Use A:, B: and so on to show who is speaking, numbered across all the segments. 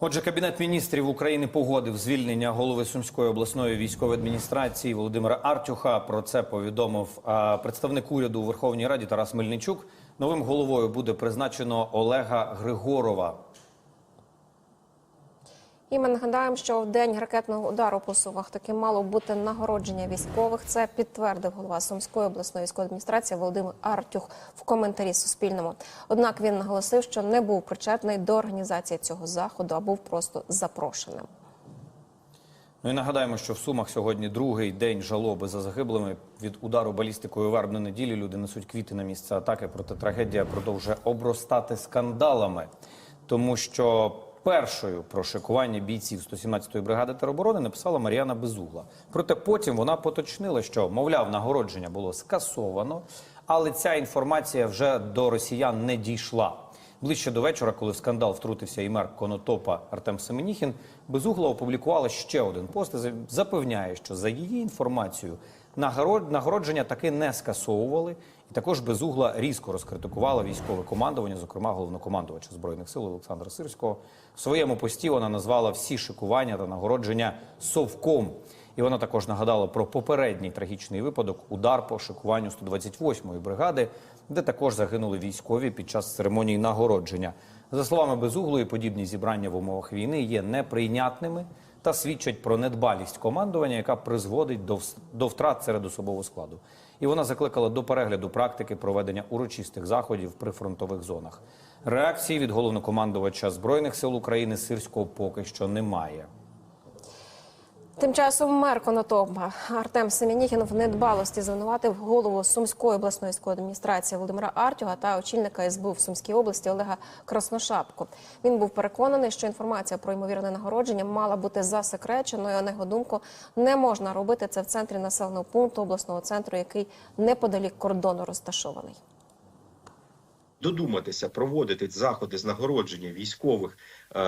A: Отже, кабінет міністрів України погодив звільнення голови Сумської обласної військової адміністрації Володимира Артюха. Про це повідомив представник уряду у Верховній Раді Тарас Мельничук. Новим головою буде призначено Олега Григорова.
B: І ми нагадаємо, що в день ракетного удару по сумах таки мало бути нагородження військових. Це підтвердив голова Сумської обласної військової адміністрації Володимир Артюх в коментарі Суспільному. Однак він наголосив, що не був причетний до організації цього заходу, а був просто запрошеним.
A: Ну і нагадаємо, що в Сумах сьогодні другий день жалоби за загиблими від удару балістикою верб на неділі. Люди несуть квіти на місце атаки, проте трагедія продовжує обростати скандалами, тому що першою про шикування бійців 117-ї бригади тероборони написала Мар'яна Безугла. Проте потім вона поточнила, що мовляв, нагородження було скасовано, але ця інформація вже до росіян не дійшла. Ближче до вечора, коли в скандал втрутився і мер Конотопа Артем Семеніхін, Безугла опублікувала ще один пост і запевняє, що за її інформацією нагород- нагородження таки не скасовували. І також Безугла різко розкритикувала військове командування, зокрема головнокомандувача збройних сил Олександра Сирського. В своєму пості вона назвала всі шикування та нагородження совком. І вона також нагадала про попередній трагічний випадок удар по шикуванню 128-ї бригади, де також загинули військові під час церемонії нагородження. За словами Безуглої, подібні зібрання в умовах війни є неприйнятними та свідчать про недбалість командування, яка призводить до, втрат серед особового складу. І вона закликала до перегляду практики проведення урочистих заходів при фронтових зонах. Реакції від головнокомандувача збройних сил України Сирського поки що немає.
B: Тим часом мер Конотопа Артем Семенігін в недбалості звинуватив голову Сумської обласної адміністрації Володимира Артюга та очільника СБУ в Сумській області Олега Красношапку. Він був переконаний, що інформація про ймовірне нагородження мала бути засекреченою. А на його думку, не можна робити це в центрі населеного пункту обласного центру, який неподалік кордону розташований.
C: Додуматися проводити заходи з нагородження військових е,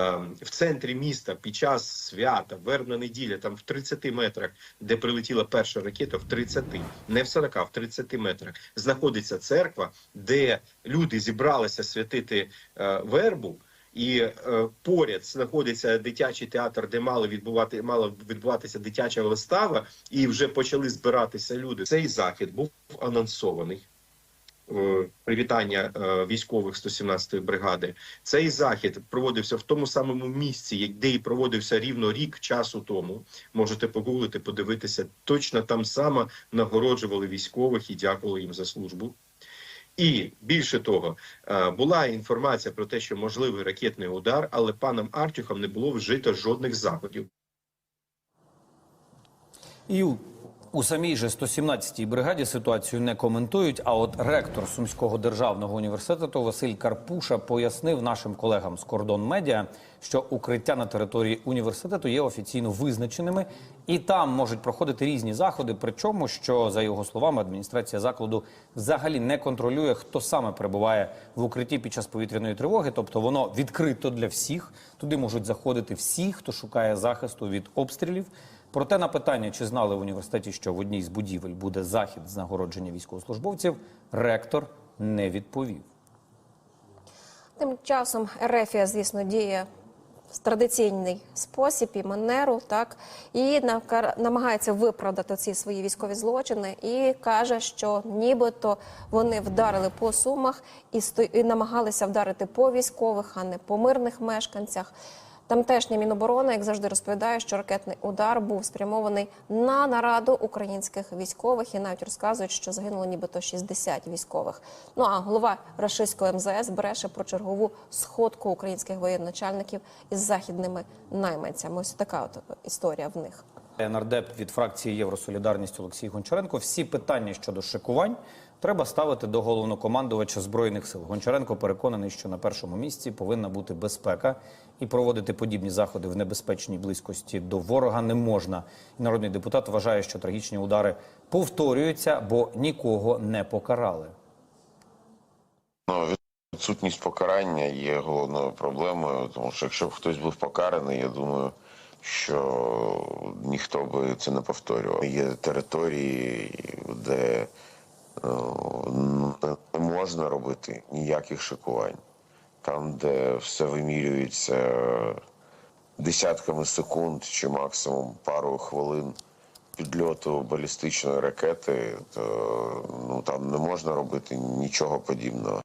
C: в центрі міста під час свята, вербна неділя, там в 30 метрах, де прилетіла перша ракета, в 30, не в 40, а в 30 метрах, знаходиться церква, де люди зібралися святити е, вербу. І е, поряд знаходиться дитячий театр, де мали відбувати мала відбуватися дитяча вистава, і вже почали збиратися люди. Цей захід був анонсований привітання е, військових 117-ї бригади. Цей захід проводився в тому самому місці, де і проводився рівно рік часу тому. Можете погуглити, подивитися. Точно там саме нагороджували військових і дякували їм за службу. І більше того, е, була інформація про те, що можливий ракетний удар, але паном Артюхом не було вжито жодних заходів.
A: І у, самій же 117-й бригаді ситуацію не коментують. А от ректор Сумського державного університету Василь Карпуша пояснив нашим колегам з кордон медіа, що укриття на території університету є офіційно визначеними, і там можуть проходити різні заходи. Причому, що за його словами, адміністрація закладу взагалі не контролює, хто саме перебуває в укритті під час повітряної тривоги, тобто воно відкрито для всіх. Туди можуть заходити всі, хто шукає захисту від обстрілів. Проте на питання, чи знали в університеті, що в одній з будівель буде захід з нагородження військовослужбовців, ректор не відповів.
B: Тим часом Ерефія, звісно, діє в традиційний спосіб і манеру, так і намагається виправдати ці свої військові злочини, і каже, що нібито вони вдарили по сумах і, сто... і намагалися вдарити по військових, а не по мирних мешканцях. Тамтешня Міноборони, як завжди, розповідає, що ракетний удар був спрямований на нараду українських військових і навіть розказують, що загинуло нібито 60 військових. Ну а голова рашистського МЗС бреше про чергову сходку українських воєначальників із західними найманцями. Ось така от історія в них.
A: Нардеп від фракції Євросолідарність Олексій Гончаренко. Всі питання щодо шикувань треба ставити до головнокомандувача збройних сил. Гончаренко переконаний, що на першому місці повинна бути безпека і проводити подібні заходи в небезпечній близькості до ворога не можна. Народний депутат вважає, що трагічні удари повторюються, бо нікого не покарали.
D: Ну, відсутність покарання є головною проблемою, тому що якщо б хтось був покараний, я думаю, що ніхто би це не повторював. Є території, де е, не можна робити ніяких шикувань. Там, де все вимірюється десятками секунд чи максимум пару хвилин підльоту балістичної ракети, то ну там не можна робити нічого подібного.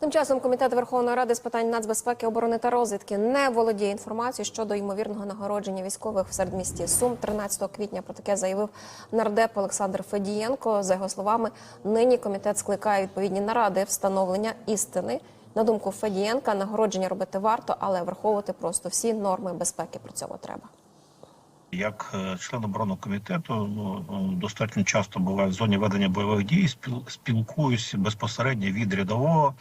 B: Тим часом комітет Верховної Ради з питань нацбезпеки, оборони та розвідки не володіє інформацією щодо ймовірного нагородження військових в середмісті Сум 13 квітня. Про таке заявив нардеп Олександр Федієнко. За його словами, нині комітет скликає відповідні наради встановлення істини. На думку Федієнка, нагородження робити варто, але враховувати просто всі норми безпеки при цьому треба.
E: Як е, член оборонного комітету, ну е, достатньо часто буває в зоні ведення бойових дій. спілкуюся безпосередньо від рядового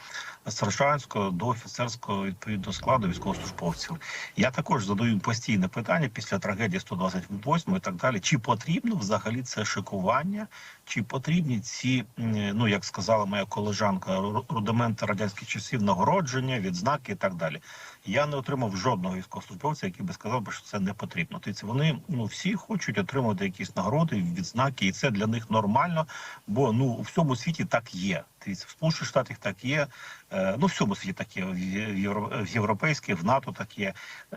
E: сержантського до офіцерського відповідно складу військовослужбовців. Я також задаю постійне питання після трагедії 128 і так далі. Чи потрібно взагалі це шикування, чи потрібні ці, ну як сказала моя колежанка, ру- рудименти радянських часів, нагородження, відзнаки і так далі. Я не отримав жодного військовослужбовця, який би сказав, що це не потрібно. Тобто вони ну всі хочуть отримати якісь нагороди, відзнаки, і це для них нормально. Бо ну у всьому світі так є. Дивіться, в Сполучених Штатах так є. Ну, в всьому світі так є, в європейських, в НАТО так є.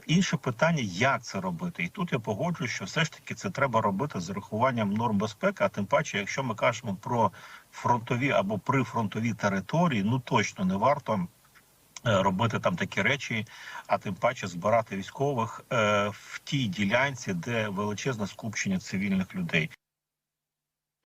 E: Інше питання, як це робити, і тут я погоджуюсь, що все ж таки це треба робити з урахуванням норм безпеки. А тим паче, якщо ми кажемо про фронтові або прифронтові території, ну точно не варто. е, Робити там такі речі, а тим паче збирати військових е, в тій ділянці, де величезне скупчення цивільних людей.